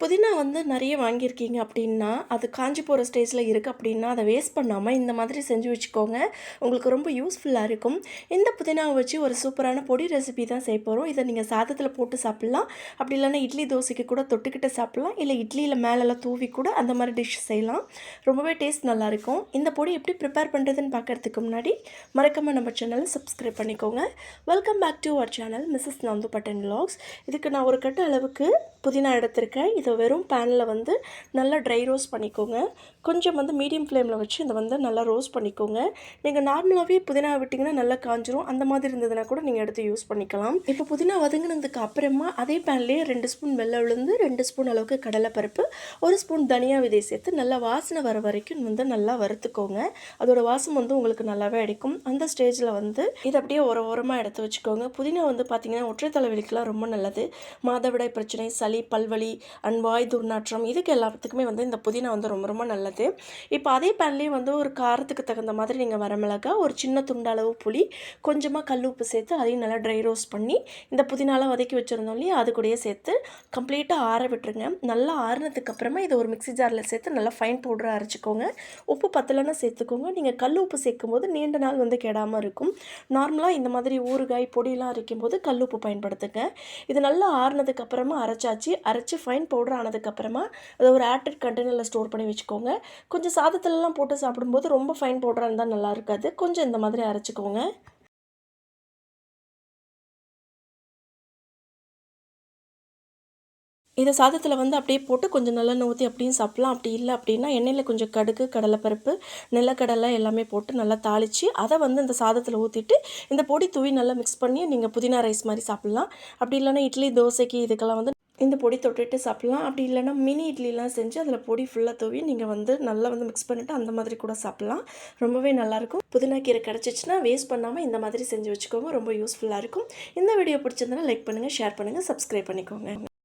புதினா வந்து நிறைய வாங்கியிருக்கீங்க அப்படின்னா அது காஞ்சி போகிற ஸ்டேஜில் இருக்குது அப்படின்னா அதை வேஸ்ட் பண்ணாமல் இந்த மாதிரி செஞ்சு வச்சுக்கோங்க. உங்களுக்கு ரொம்ப யூஸ்ஃபுல்லாக இருக்கும். இந்த புதினாவை வச்சு ஒரு சூப்பரான பொடி ரெசிபி தான் செய்ய போகிறோம் இதை நீங்கள் சாதத்தில் போட்டு சாப்பிட்லாம். அப்படி இல்லைன்னா இட்லி தோசைக்கு கூட தொட்டுக்கிட்டு சாப்பிட்லாம். இல்லை இட்லியில் மேலெல்லாம் தூவி கூட அந்த மாதிரி டிஷ் செய்யலாம். ரொம்பவே டேஸ்ட் நல்லாயிருக்கும் இந்த பொடி எப்படி ப்ரிப்பேர் பண்ணுறதுன்னு பார்க்குறதுக்கு முன்னாடி மறக்காமல் நம்ம சேனலை சப்ஸ்கிரைப் பண்ணிக்கோங்க. Welcome back to our channel Mrs Nandu button lakhs இதுக்கு நான் ஒரு கட்டு அளவுக்கு புதினா எடுத்திருக்கேன். இதை வெறும் பேனில் வந்து நல்லா ட்ரை ரோஸ்ட் பண்ணிக்கோங்க. கொஞ்சம் வந்து மீடியம் ஃப்ளேமில் வச்சு இதை வந்து நல்லா ரோஸ்ட் பண்ணிக்கோங்க. நீங்கள் நார்மலாகவே புதினா விட்டிங்கன்னா நல்லா காஞ்சிரும். அந்த மாதிரி இருந்ததுன்னா கூட நீங்கள் எடுத்து யூஸ் பண்ணிக்கலாம். இப்போ புதினா வதங்கினதுக்கு அப்புறமா அதே பேன்லேயே ரெண்டு ஸ்பூன் வெள்ளை உளுந்து ரெண்டு ஸ்பூன் அளவுக்கு கடலைப்பருப்பு ஒரு ஸ்பூன் தனியா விதை சேர்த்து நல்லா வாசனை வர வரைக்கும் வந்து நல்லா வறுத்துக்கோங்க. அதோட வாசம் வந்து உங்களுக்கு நல்லாவே அடிக்கும். அந்த ஸ்டேஜில் வந்து இதை அப்படியே ஒரு ஓரமாக எடுத்து வச்சுக்கோங்க. புதினா வந்து பார்த்தீங்கன்னா ஒற்றை தலைவலிக்கெலாம் ரொம்ப நல்லது. மாதவிடாய் பிரச்சனை சளி பல்வலி அண்ட் வாய் துர்நாற்றம் இதுக்கு எல்லாத்துக்குமே வந்து இந்த புதினா வந்து ரொம்ப ரொம்ப நல்லது. இப்போ அதே பேன்லேயே வந்து ஒரு காரத்துக்கு தகுந்த மாதிரி நீங்கள் வரமிளகா ஒரு சின்ன துண்டளவு அளவு புளி கொஞ்சமாக கல் உப்பு சேர்த்து அதையும் நல்லா ட்ரை ரோஸ்ட் பண்ணி இந்த புதினாலாம் வதக்கி வச்சுருந்தோம் இல்லையா அது கூடயே சேர்த்து கம்ப்ளீட்டாக ஆற விட்டுருங்க. நல்லா ஆறினதுக்கு அப்புறமா இதை ஒரு மிக்ஸி ஜாரில் சேர்த்து நல்லா ஃபைன் பவுடராக அரைச்சிக்கோங்க. உப்பு பத்தலைன்னா சேர்த்துக்கோங்க. நீங்கள் கல் உப்பு சேர்க்கும் போது நீண்ட நாள் வந்து கெடாமல் இருக்கும். நார்மலாக இந்த மாதிரி ஊறுகாய் பொடியெலாம் அரைக்கும் போது கல் உப்பு பயன்படுத்துங்க. இது நல்லா ஆறினதுக்கு அப்புறமா அரைச்சாச்சு. அரைச்சி ஃபைன் பவுடர் ஆனதுக்கப்புறமா அதை ஒரு ஆட்டட் கண்டெய்னரில் ஸ்டோர் பண்ணி வச்சுக்கோங்க. கொஞ்சம் சாதத்துலலாம் போட்டு சாப்பிடும்போது ரொம்ப ஃபைன் பவுடராக இருந்தால் நல்லா இருக்காது. கொஞ்சம் இந்த மாதிரி அரைச்சிக்கோங்க. இதை சாதத்தில் வந்து அப்படியே போட்டு கொஞ்சம் நல்லெண்ணெய் ஊற்றி அப்படியும் சாப்பிட்லாம். அப்படி இல்லை அப்படின்னா எண்ணெயில் கொஞ்சம் கடுகு கடலைப்பருப்பு நிலக்கடலை எல்லாமே போட்டு நல்லா தாளித்து அதை வந்து இந்த சாதத்தில் ஊற்றிட்டு இந்த பொடி தூவி நல்லா மிக்ஸ் பண்ணி நீங்கள் புதினா ரைஸ் மாதிரி சாப்பிட்லாம். அப்படி இல்லைன்னா இட்லி தோசைக்கு இதுக்கெல்லாம் வந்து இந்த பொடி தொட்டுட்டு சாப்பிட்லாம். அப்படி இல்லைன்னா மினி இட்லிலாம் செஞ்சு அதில் பொடி ஃபுல்லாக தூவி நீங்கள் வந்து நல்லா வந்து மிக்ஸ் பண்ணிவிட்டு அந்த மாதிரி கூட சாப்பிட்லாம். ரொம்பவே நல்லாயிருக்கும் புதினா கீரை கிடச்சிச்சின்னா வேஸ்ட் பண்ணாமல் இந்த மாதிரி செஞ்சு வச்சுக்கோங்க. ரொம்ப யூஸ்ஃபுல்லாக இருக்கும். இந்த வீடியோ பிடிச்சிருந்தனா லைக் பண்ணுங்கள் ஷேர் பண்ணுங்கள் சப்ஸ்கிரைப் பண்ணிக்கோங்க.